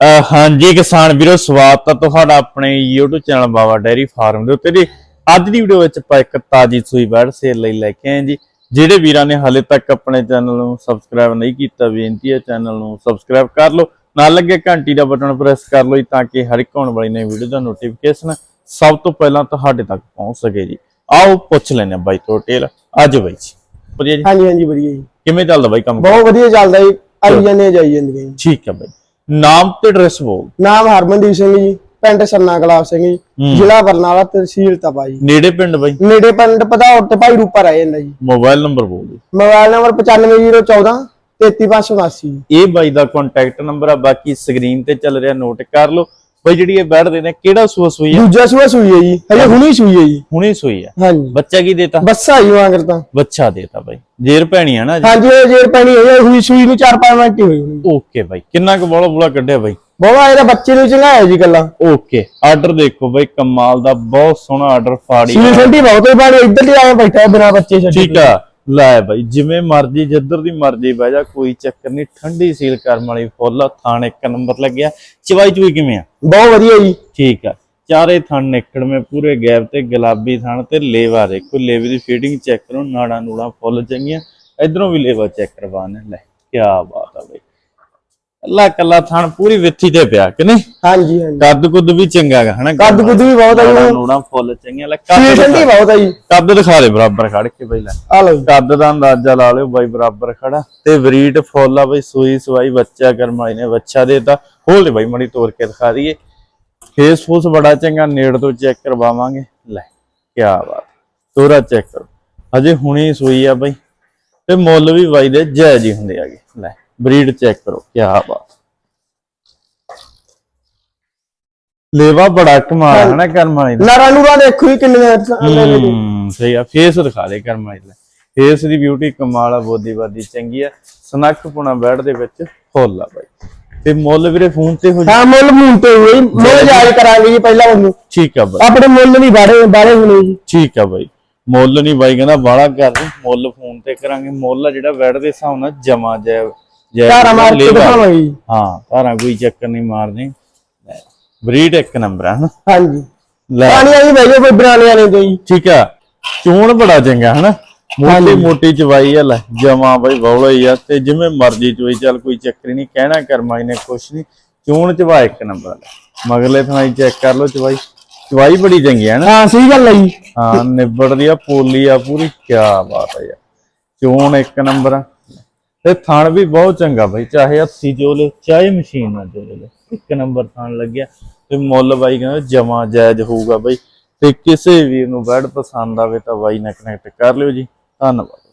ਹਾਂਜੀ ਕਿਸਾਨ ਵੀਰੋ ਸਵਾਗਤ ਹੈ ਤੁਹਾਡਾ ਆਪਣੇ YouTube channel Baba dairy farm ਦੇ ਉੱਤੇ। ਜੀ ਅੱਜ ਦੀ ਵੀਡੀਓ ਵਿੱਚ ਆਪਾਂ ਇੱਕ ਤਾਜੀ ਸੂਈ ਬੈੜ ਸੇਲ ਲਈ ਲੈ ਕੇ ਆਏ ਜੀ। ਜਿਹੜੇ ਵੀਰਾਂ ਨੇ ਹਾਲੇ ਤੱਕ ਆਪਣੇ ਚੈਨਲ ਨੂੰ ਸਬਸਕ੍ਰਾਈਬ ਨਹੀਂ ਕੀਤਾ ਬੇਨਤੀ ਹੈ ਚੈਨਲ ਨੂੰ ਸਬਸਕ੍ਰਾਈਬ ਕਰ ਲਓ। ਨਾਲ ਲੱਗੇ ਘੰਟੀ ਦਾ ਬਟਨ ਪ੍ਰੈਸ ਕਰ ਲਓ ਜੀ ਤਾਂ ਕਿ ਹਰ ਇੱਕ ਆਉਣ ਵਾਲੀ ਨਵੀਂ ਵੀਡੀਓ ਦਾ ਨੋਟੀਫਿਕੇਸ਼ਨ ਸਭ ਤੋਂ ਪਹਿਲਾਂ ਤੁਹਾਡੇ ਤੱਕ ਪਹੁੰਚ ਸਕੇ ਜੀ। ਆਓ ਪੁੱਛ ਹਾਂ ਬਾਈ ਤੋਂ ਡਿਟੇਲ ਅੱਜ ਬਾਈ ਜੀ ਵਧੀਆ ਜੀ? ਹਾਂਜੀ ਹਾਂਜੀ ਵਧੀਆ ਜੀ। ਕਿਵੇਂ ਚੱਲਦਾ ਬਾਈ ਕੰਮ? ਬਹੁਤ ਵਧੀਆ ਚੱਲਦਾ ਜੀ। ਆਈ ਜਾਂਦੇ ਜਾਈ ਜਾਂਦੇ ਠੀਕ ਹੈ ਬਾਈ। ਨਾਮ ਤੇ ਐਡਰੈਸ ਬੋਲ। ਨਾਮ ਹਰਮਨਦੀਪ ਸਿੰਘ ਜੀ ਪਿੰਡ ਸਰਨਾ ਗੁਲਾਬ ਸਿੰਘ ਜੀ ਜ਼ਿਲ੍ਹਾ ਬਰਨਾਲਾ ਤਹਿਸੀਲ ਤਪਾ ਜੀ। ਨੇੜੇ ਪਿੰਡ ਬਾਈ? ਨੇੜੇ ਪਿੰਡ ਪਧੌੜ ਤੇ ਭਾਈ ਰੂਪਾ ਰਹਿ ਜਾਂਦਾ ਜੀ। ਮੋਬਾਈਲ ਨੰਬਰ ਬੋਲ ਦਿਓ। ਮੋਬਾਈਲ ਨੰਬਰ 95014 33579 ਇਹ ਬਾਈ ਦਾ ਕੰਟੈਕਟ ਨੰਬਰ ਆ ਬਾਕੀ ਸਕਰੀਨ ਤੇ ਚੱਲ ਰਿਹਾ ਨੋਟ ਕਰ ਲਓ। ਬਾਈ ਜਿਹੜੀ ਇਹ ਦੇ ਨੇ ਕਿਹੜਾ ਸੂਆ ਸੂਈ ਆ? ਦੂਜਾ ਸੂਆ ਸੂਈ ਹੈ ਜੀ ਹਜੇ ਹੁਣੀ ਸੂਈ ਹੈ ਜੀ। ਹੁਣੇ ਸੂਈ ਆ? ਹਾਂਜੀ। ਬੱਚਾ ਕੀ ਦੇਤਾ? ਬੱਸਾ ਜੀ ਵਾਂਗਰ ਤਾਂ ਬੱਚਾ ਦੇਤਾ ਬਾਈ। ਜੇਰ ਭੈਣੀ ਆ ਨਾ ਜੀ। ਹਾਂਜੀ ਇਹ ਜੇਰ ਪੈਣੀ ਹੈ, ਹੋਈ ਸੂਈ ਨੂੰ 4-5 ਮਿੰਟ ਹੀ ਹੋਈ ਹੋਣੀ। ਓਕੇ ਬਾਈ। ਕਿੰਨਾ ਕੁ ਬੋਲਾ ਬੋਲਾ ਕੱਢਿਆ ਬਾਈ? ਬਹੁਤ ਇਹਦਾ ਬੱਚੇ ਨੂੰ ਚੰਗਾਇਆ ਜੀ ਗੱਲਾਂ। ਓਕੇ। ਆਰਡਰ ਦੇਖੋ ਬਾਈ ਕਮਾਲ ਦਾ ਬਹੁਤ ਸੋਹਣਾ ਆਰਡਰ ਫਾੜੀ ਸੀਲ ਠੰਡੀ ਬਹੁਤ ਹੀ ਬਾਣੀ ਇੱਧਰ ਦੀ ਆਇਆ ਬੈਠਾ ਬਿਨਾ ਬੱਚੇ ਛੱਡੇ ਠੀਕ ਆ। ਲੈ ਬਾਈ ਜਿਵੇਂ ਮਰਜ਼ੀ ਜਿੱਧਰ ਦੀ ਮਰਜ਼ੀ ਬਹਿ ਜਾ ਕੋਈ ਚੱਕਰ ਨਹੀਂ ਠੰਡੀ ਸੀਲ ਕਰਮ ਵਾਲੀ ਫੁੱਲ ਥਾਣ ਇੱਕ ਨੰਬਰ ਲੱਗਿਆ ਚਵਾਈ ਚੂਈ ਕਿਵੇਂ ਆ? ਬਹੁਤ ਵਧੀਆ ਜੀ। ਠੀਕ ਆ। ਚਾਰੇ ਥਣ ਨਿਕੜ ਮੇ ਪੂਰੇ ਗੈਪ ਤੇ ਗੁਲਾਬੀ ਥਣ ਤੇ ਲੇਵਾ ਦੇਖੋ ਲੇਵੇ ਦੀ ਫੀਡਿੰਗ ਚੈੱਕ ਕਰੋ ਨਾੜਾ ਨੂੜਾ ਫੁੱਲ ਚੰਗੀਆਂ। ਇਧਰੋਂ ਵੀ ਲੇਵਾ ਚੈੱਕ ਕਰਵਾਣਾ ਲੈ ਕੀ ਬਾਤ ਆ ਬਈ। ਅੱਲਾ ਕੱਲਾ ਥਣ ਪੂਰੀ ਵਿੱਥੀ ਤੇ ਪਿਆ ਕਿ ਨਹੀਂ? ਹਾਂਜੀ ਹਾਂਜੀ। ਕੱਦ ਕੁੱਦ ਵੀ ਚੰਗਾ ਗਾ ਹਨਾ? ਕੱਦ ਕੁੱਦ ਵੀ ਬਹੁਤ ਆ ਜੀ। ਫੁੱਲ ਚੰਗੀਆਂ ਲੈ ਸੀਲ ਕੱਦ ਠੰਡੀ ਦਿਖਾ- ਬਹੁਤ ਆ ਜੀ। ਕੱਦ ਦਿਖਾ ਦੇ ਬਰਾਬਰ ਖੜ ਕੇ ਬਈ ਲੈ। ਆ ਲਓ ਜੀ। ਕੱਦ ਦਾ ਅੰਦਾਜ਼ਾ ਲਾ ਲਿਓ ਬਾਈ ਬਰਾਬਰ ਖੜਾ। ਤੇ ਬਰੀਡ ਫੁੱਲ ਆ ਬਈ ਸੂਈ ਸਵਾਈ ਬੱਚਾ ਕਰਮ ਵਾਲੀ ਨੇ ਬੱਚਾ ਦੇਤਾ। ਖੋਲ ਦੇ ਬਾਈ ਮੜੀ ਤੋੜ ਕੇ ਦਿਖਾ ਦਈਏ। ਫੇਸ ਫੂਸ ਬੜਾ ਚੰਗਾ ਨੇੜ ਤੋਂ ਚੈੱਕ ਕਰਵਾਵਾਂਗੇ। ਲੈ ਕੀ ਬਾਤ। ਤੋਰਾ ਚੈੱਕ ਕਰੋ। ਅਜੇ ਹੁਣੇ ਸੂਈ ਆ ਬਈ। ਤੇ ਮੁੱਲ ਵੀ ਬਾਈ ਦੇ ਜਾਇਜ਼ ਹੀ ਹੁੰਦੇ ਆਗੇ ਲੈ। ਬਰੀਡ ਚੈੱਕ ਕਰੋ ਕੀ ਬਾਤ। ਲੇਵਾ ਬੜਾ ਕਮਾਲ ਹੈ ਨਾ ਕਰਮ ਵਾਲੀ ਦਾ। ਨਰਾਂ ਨੂਰਾਂ ਦੇਖੋ ਜੀ ਕਿੰਨੀਆਂ ਹੂੰ ਸਹੀ ਆ ਫੇਸ ਦਿਖਾ ਦੇ ਕਰਮ ਵਾਲੀ ਦਾ। ਫੇਸ ਦੀ ਬਿਊਟੀ ਕਮਾਲ ਆ ਬੋਦੀ ਬਾਦੀ ਚੰਗੀ ਆ। ਸਨੱਖ ਪੁਣਾ ਬੈਡ ਦੇ ਵਿੱਚ ਫੁੱਲ ਆ ਬਾਈ। ਤੇ ਮੁੱਲ ਵੀਰੇ ਫੋਨ ਤੇ ਹੋ ਜਾ ਹਾਂ ਮੁੱਲ ਤੇ ਹੋਈ ਮੁੱਲ ਜਾਇਜ਼ ਕਰਾਂਗੇ ਜੀ ਪਹਿਲਾਂ ਉਹਨੂੰ। ਠੀਕ ਆ ਬਾਈ। ਆਪਣੇ ਮੁੱਲ ਨਹੀਂ ਬਾਰੇ ਬਾਰੇ ਹੋਣੇ ਜੀ। ਠੀਕ ਆ ਬਾਈ। ਮੁੱਲ ਨਹੀਂ ਬਾਈ ਕਹਿੰਦਾ ਬਾਹਲਾ ਕਰ ਮੁੱਲ ਫੋਨ ਤੇ ਕਰਾਂਗੇ। ਮੁੱਲ ਆ ਜਿਹੜਾ ਬੈਡ ਦੇ ਹਿਸਾਬ ਨਾਲ ਜਮਾ ਜੈ ਜੈ ਧਾਰਾ ਮਾਰ ਕੇ ਲੇਵਾ। ਦਿਖਾਵਾਂਗੇ। ਜੀ ਹਾਂ ਧਾਰਾਂ ਕੋਈ ਚੱਕਰ ਨਹੀਂ ਮਾਰਦੇ ਬਰੀਡ ਇੱਕ ਨੰਬਰ ਆ ਹਨਾ ਹਾਂਜੀ। ਲੈ। ਪਾਣੀਆਂ ਜੀ ਬੈਜੋ ਕੋਈ ਬਰਾਨੇ ਵਾਲੇ ਤੋਂ ਜੀ ਠੀਕ ਆ। ਚੋਣ ਬੜਾ ਚੰਗਾ ਹਨਾ? ਮੋਟੀ ਮੋਟੀ ਚਵਾਈ ਆ ਲੈ। ਜਮਾ ਬਈ ਬੌਲਾ ਹੀ ਆ। ਤੇ ਜਿਵੇਂ ਮਰਜ਼ੀ ਚੋਈ ਚੱਲ ਕੋਈ ਚੱਕਰ ਹੀ ਨਹੀਂ। ਕਹਿਣਾ ਕਰਮਾਈ ਨੇ ਕੁਛ ਨਹੀਂ। ਚੋਣ ਚਵਾ ਇੱਕ ਨੰਬਰ ਆ। ਮਗਲੇ ਥਾਈ ਚੈੱਕ ਕਰ ਲਓ ਚਵਾਈ। ਚਵਾਈ ਬੜੀ ਚੰਗੀ ਹੈ ਨਾ ਹਾਂ ਸਹੀ ਗੱਲ ਹੈ ਜੀ। ਹਾਂ ਨਿਬੜਦੀ ਆ ਪੋਲੀ ਆ ਪੂਰੀ। ਕੀ ਬਾਤ ਆ ਯਾਰ। ਚੋਣ ਇੱਕ ਨੰਬਰ ਆ। ਤੇ ਥਾਣ ਵੀ ਬਹੁਤ ਚੰਗਾ ਬਈ, ਚਾਹੇ ਹੱਥੀ ਚੋਲੇ ਚਾਹੇ ਮਸ਼ੀਨ ਨਾਲ ਚੋਲੇ ਇੱਕ ਨੰਬਰ ਥਾਣ ਲੱਗਿਆ। ਤੇ ਮੁੱਲ ਬਾਈ ਕਹਿੰਦਾ ਜਮਾ ਜਾਇਜ਼ ਹੋਊਗਾ ਬਾਈ, ਤੇ ਕਿਸੇ ਵੀਰ ਨੂੰ ਬੈਡ ਪਸੰਦ ਆਵੇ ਤਾਂ ਬਾਈ ਨਾਲ ਕਨੈਕਟ ਕਰ ਲਿਓ ਜੀ, ਧੰਨਵਾਦ।